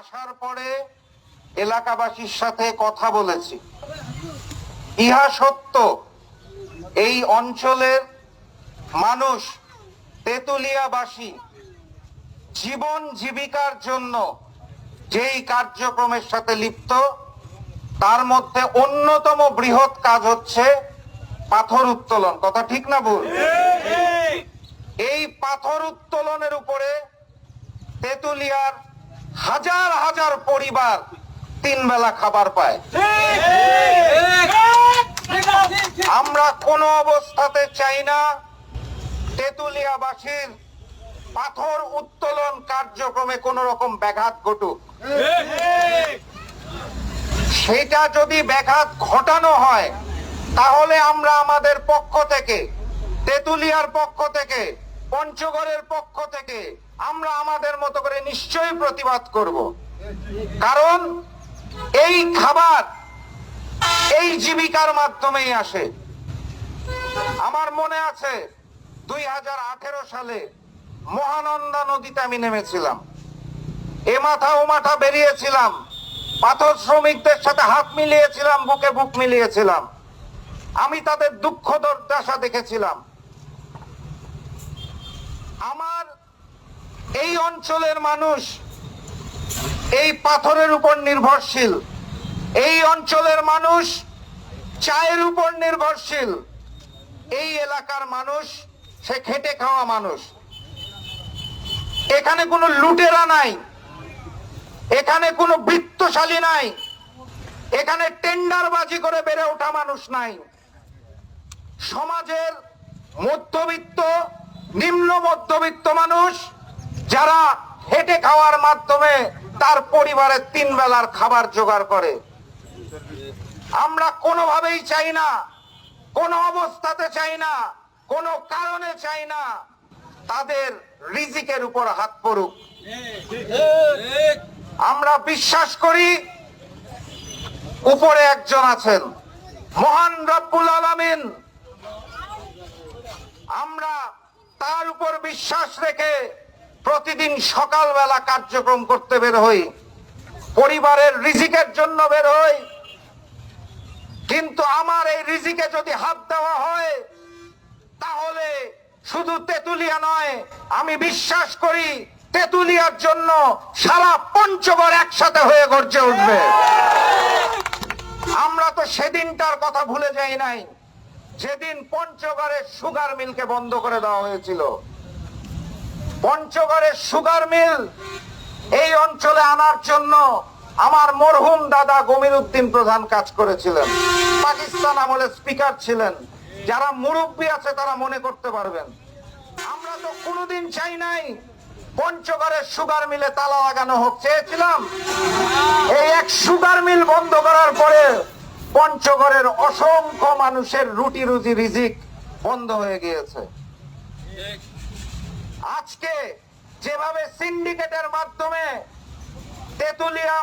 আসার পরে এলাকাবাসীর সাথে কথা বলেছি। ইহা সত্য এই অঞ্চলের মানুষ তেতুলিয়াবাসী জীবন জীবিকার জন্য যেই কার্যক্রমের সাথে লিপ্ত তার মধ্যে অন্যতম বৃহৎ কাজ হচ্ছে পাথর উত্তোলন। কথা ঠিক না ভুল? এই পাথর উত্তোলনের উপরে তেতুলিয়ার হাজার হাজার পরিবার তিন বেলা খাবার পায়। আমরা কোনো অবস্থাতে চাই না তেতুলিয়াবাসীর পাথর উত্তোলন কার্যক্রমে কোন রকম ব্যাঘাত ঘটুক। সেটা যদি ব্যাঘাত ঘটানো হয়, তাহলে আমরা আমাদের পক্ষ থেকে, তেতুলিয়ার পক্ষ থেকে, পঞ্চগড়ের পক্ষ থেকে আমরা আমাদের মতো করে নিশ্চয়ই প্রতিবাদ করব। কারণ এই খাবার এই জীবিকার মাধ্যমেই আসে। আমার মনে আছে দুই সালে মহানন্দা নদীতে আমি নেমেছিলাম। এ মাথা ও মাথা বেরিয়েছিলাম। পাথর শ্রমিকদের সাথে হাত মিলিয়েছিলাম, বুকে বুক মিলিয়েছিলাম। আমি তাদের দুঃখ, দুর্দশা দেখেছিলাম। আমার এই অঞ্চলের মানুষ এই পাথরের উপর নির্ভরশীল। এই অঞ্চলের মানুষ চায়ের উপর নির্ভরশীল। এই এলাকার মানুষ, সে খেটে খাওয়া মানুষ। এখানে কোনো লুটেরা নাই। এখানে কোনো বৃত্তশালী নাই। এখানে টেন্ডারবাজি করে বেড়ে ওঠা মানুষ নাই। সমাজের মধ্যবিত্ত, নিম্ন মধ্যবিত্ত মানুষ যারা হেঁটে খাওয়ার মাধ্যমে তার পরিবারের তিন বেলার খাবার জোগাড় করে। আমরা কোনোভাবেই চাই না, কোনো অবস্থাতে চাই না, কোনো কারণে চাই না, তাদের রিজিকের উপর হাত পড়ুক। আমরা বিশ্বাস করি উপরে একজন আছেন, মহান রব্বুল আলামিন। আমরা তার উপর বিশ্বাস রেখে প্রতিদিন সকালবেলা কার্যক্রম করতে বের হই। পরিবারের রিজিকের জন্য বের হই। কিন্তু আমার এই রিজিকে যদি হাত দেওয়া হয়, তাহলে শুধু তেতুলিয়া নয়, আমি বিশ্বাস করি তেতুলিয়ার জন্য সারা পঞ্চগড় একসাথে হয়ে গর্জে উঠবে। আমরা তো সেদিনটার কথা ভুলে যাই নাই। যেদিন পঞ্চগড়ের সুগার মিলকে বন্ধ করে দেওয়া হয়েছিল পঞ্চগড়ের সুগার মিল এই অঞ্চলে আনার জন্য আমার মরহুম দাদা গমির উদ্দিন প্রধান কাজ করেছিলেন। পাকিস্তান আমলে স্পিকার ছিলেন। যারা মুরব্বী আছে তারা মনে করতে পারবেন। আমরা তো কোনোদিন চাই নাই পঞ্চগড়ের সুগার মিলে তালা লাগানো হোক। চেয়েছিলাম এই এক সুগার মিল বন্ধ করার পরে পঞ্চগড়ের অসংখ্য মানুষের রুটি রুজি রিজিক বন্ধ হয়ে গিয়েছে। আজকে যেভাবে সিন্ডিকেটের মাধ্যমে তেতুলিয়া